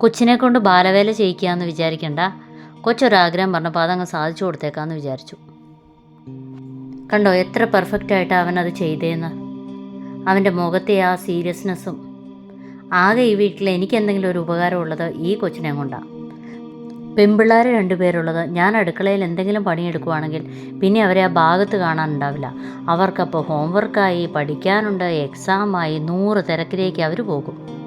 കൊച്ചിനെ കൊണ്ട് ബാലവേല ചെയ്യിക്കുകയെന്ന് വിചാരിക്കണ്ട. കൊച്ചൊരാഗ്രഹം പറഞ്ഞപ്പോൾ അതങ്ങ് സാധിച്ചു കൊടുത്തേക്കാന്ന് വിചാരിച്ചു. കണ്ടോ എത്ര പെർഫെക്റ്റ് ആയിട്ട് അവൻ അത് ചെയ്തേന്ന്. അവന്റെ മുഖത്തെ ആ സീരിയസ്നെസ്സും ആകെ ഈ വീട്ടിൽ എനിക്ക് എന്തെങ്കിലും ഒരു ഉപകാരമുള്ളത് ഈ കൊച്ചിനെ കൊണ്ടാണ് പെൺപിള്ളേർ രണ്ടുപേരുള്ളത് ഞാൻ അടുക്കളയിൽ എന്തെങ്കിലും പണിയെടുക്കുവാണെങ്കിൽ പിന്നെ അവരെ ആ ഭാഗത്ത് കാണാനുണ്ടാവില്ല. അവർക്കപ്പോൾ ഹോംവർക്കായി പഠിക്കാനുണ്ട് എക്സാമായി നൂറ് തിരക്കിലേക്ക് അവർ പോകും.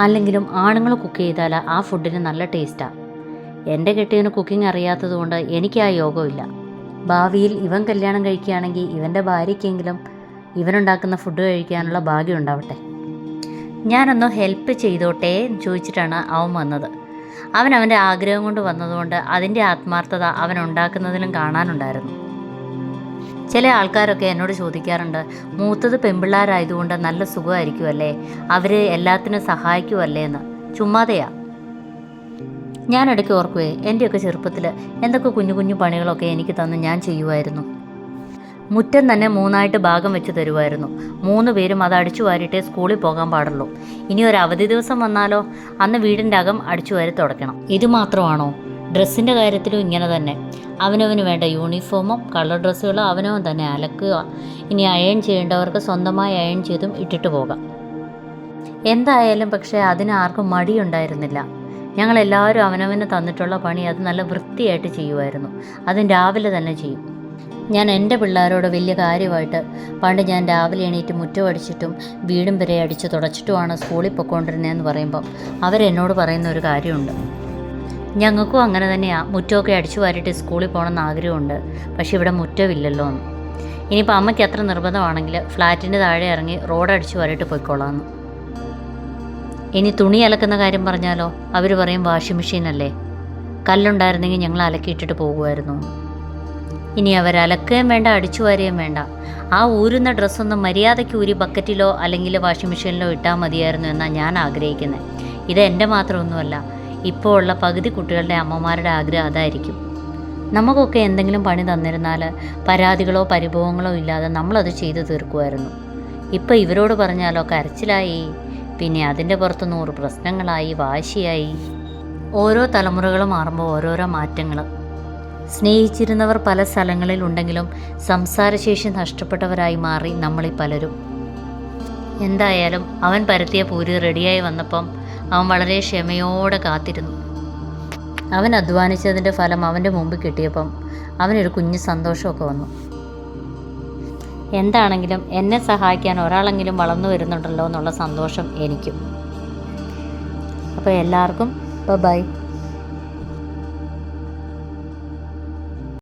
അല്ലെങ്കിലും ആണുങ്ങൾ കുക്ക് ചെയ്താൽ ആ ഫുഡിന് നല്ല ടേസ്റ്റാണ് എന്റെ കെട്ടിയവന് കുക്കിംഗ് അറിയാത്തതുകൊണ്ട് എനിക്ക് ആ യോഗമില്ല. ഭാവിയിൽ ഇവൻ കല്യാണം കഴിക്കുകയാണെങ്കിൽ ഇവന്റെ ഭാര്യയ്ക്കെങ്കിലും ഇവനുണ്ടാക്കുന്ന ഫുഡ് കഴിക്കാനുള്ള ഭാഗ്യം ഉണ്ടാവട്ടെ. ഞാനൊന്ന് ഹെൽപ്പ് ചെയ്തോട്ടെ എന്ന് ചോദിച്ചിട്ടാണ് അവൻ വന്നത്. അവൻ അവന്റെ ആഗ്രഹം കൊണ്ട് വന്നതുകൊണ്ട് അതിന്റെ ആത്മാർത്ഥത അവൻ ഉണ്ടാക്കുന്നതിലും കാണാനുണ്ടായിരുന്നു. ചില ആൾക്കാരൊക്കെ എന്നോട് ചോദിക്കാറുണ്ട് മൂത്തത് പെമ്പിള്ളാരായതുകൊണ്ട് നല്ല സുഖമായിരിക്കുമല്ലേ അവരെ എല്ലാത്തിനും സഹായിക്കുമല്ലേ എന്ന്. ചുമ്മാതെയാ. ഞാൻ ഇടയ്ക്ക് ഓർക്കുവേ എന്റെയൊക്കെ ചെറുപ്പത്തിൽ എന്തൊക്കെ കുഞ്ഞു കുഞ്ഞു പണികളൊക്കെ എനിക്ക് തന്ന് ഞാൻ ചെയ്യുമായിരുന്നു മുറ്റം തന്നെ മൂന്നായിട്ട് ഭാഗം വെച്ച് തരുമായിരുന്നു മൂന്ന് പേരും അത് അടിച്ചു വാരിട്ടേ സ്കൂളിൽ പോകാൻ പാടുള്ളൂ. ഇനി ഒരു അവധി ദിവസം വന്നാലോ? അന്ന് വീടിന്റെ അകം അടിച്ചു വാരി തുടയ്ക്കണം. ഇത് മാത്രമാണോ? ഡ്രസ്സിന്റെ കാര്യത്തിലും ഇങ്ങനെ തന്നെ. അവനവന് വേണ്ട യൂണിഫോമും കളർ ഡ്രസ്സുകളും അവനവൻ തന്നെ അലക്കുക. ഇനി അയൺ ചെയ്യേണ്ടവർക്ക് സ്വന്തമായി അയൺ ചെയ്തും ഇട്ടിട്ട് പോകാം. എന്തായാലും പക്ഷേ അതിന് ആർക്കും മടിയുണ്ടായിരുന്നില്ല. ഞങ്ങളെല്ലാവരും അവനവന് തന്നിട്ടുള്ള പണി അത് നല്ല വൃത്തിയായിട്ട് ചെയ്യുമായിരുന്നു. അതും രാവിലെ തന്നെ ചെയ്യും. ഞാൻ എന്റെ പിള്ളേരോട് വലിയ കാര്യമായിട്ട് പണ്ട് ഞാൻ രാവിലെ എണീറ്റ് മുറ്റം അടിച്ചിട്ടും വീടും വരെ അടിച്ച് തുടച്ചിട്ടുമാണ് സ്കൂളിൽ പൊയ്ക്കൊണ്ടിരുന്നതെന്ന് പറയുമ്പോൾ അവരെന്നോട് പറയുന്ന ഒരു കാര്യമുണ്ട്. ഞങ്ങൾക്കും അങ്ങനെ തന്നെയാണ് മുറ്റമൊക്കെ അടിച്ചു വാരിയിട്ട് സ്കൂളിൽ പോകണമെന്ന് ആഗ്രഹമുണ്ട്. പക്ഷേ ഇവിടെ മുറ്റമില്ലല്ലോ എന്ന്. ഇനിയിപ്പോൾ അമ്മയ്ക്ക് എത്ര നിർബന്ധമാണെങ്കിൽ ഫ്ലാറ്റിന്റെ താഴെ ഇറങ്ങി റോഡ് അടിച്ചു വാരിയിട്ട് പോയിക്കോളാമെന്ന് ഇനി തുണി അലക്കുന്ന കാര്യം പറഞ്ഞാലോ? അവർ പറയും വാഷിംഗ് മെഷീനല്ലേ. കല്ലുണ്ടായിരുന്നെങ്കിൽ ഞങ്ങൾ അലക്കിയിട്ടിട്ട് പോകുമായിരുന്നു. ഇനി അവർ അലക്കുകയും വേണ്ട അടിച്ചു വാരുകയും വേണ്ട. ആ ഊരുന്ന ഡ്രസ്സൊന്നും മര്യാദയ്ക്ക് ഊരി ബക്കറ്റിലോ അല്ലെങ്കിൽ വാഷിംഗ് മെഷീനിലോ ഇട്ടാൽ മതിയായിരുന്നു എന്നാണ് ഞാൻ ആഗ്രഹിക്കുന്നത് ഇത് എന്റെ മാത്രമൊന്നുമല്ല. ഇപ്പോൾ ഉള്ള പകുതി കുട്ടികളുടെ അമ്മമാരുടെ ആഗ്രഹം അതായിരിക്കും. നമുക്കൊക്കെ എന്തെങ്കിലും പണി തന്നിരുന്നാൽ പരാതികളോ പരിഭവങ്ങളോ ഇല്ലാതെ നമ്മളത് ചെയ്തു തീർക്കുമായിരുന്നു. ഇപ്പോൾ ഇവരോട് പറഞ്ഞാലോ കരച്ചിലായി. പിന്നെ അതിന്റെ പുറത്ത് നൂറ് പ്രശ്നങ്ങളായി വാശിയായി. ഓരോ തലമുറകൾ മാറുമ്പോൾ ഓരോരോ മാറ്റങ്ങൾ. സ്നേഹിച്ചിരുന്നവർ പല സ്ഥലങ്ങളിൽ ഉണ്ടെങ്കിലും സംസാരശേഷി നഷ്ടപ്പെട്ടവരായി മാറി നമ്മളീ പലരും. എന്തായാലും അവൻ പരത്തിയ പൂരി റെഡിയായി വന്നപ്പം അവൻ വളരെ ക്ഷമയോടെ കാത്തിരുന്നു. അവൻ അധ്വാനിച്ചതിന്റെ ഫലം അവന്റെ മുമ്പ് കിട്ടിയപ്പം അവനൊരു കുഞ്ഞു സന്തോഷമൊക്കെ വന്നു. എന്താണെങ്കിലും എന്നെ സഹായിക്കാൻ ഒരാളെങ്കിലും വളർന്നു വരുന്നുണ്ടല്ലോ എന്നുള്ള സന്തോഷം എനിക്കും. അപ്പോൾ എല്ലാവർക്കും ബൈ.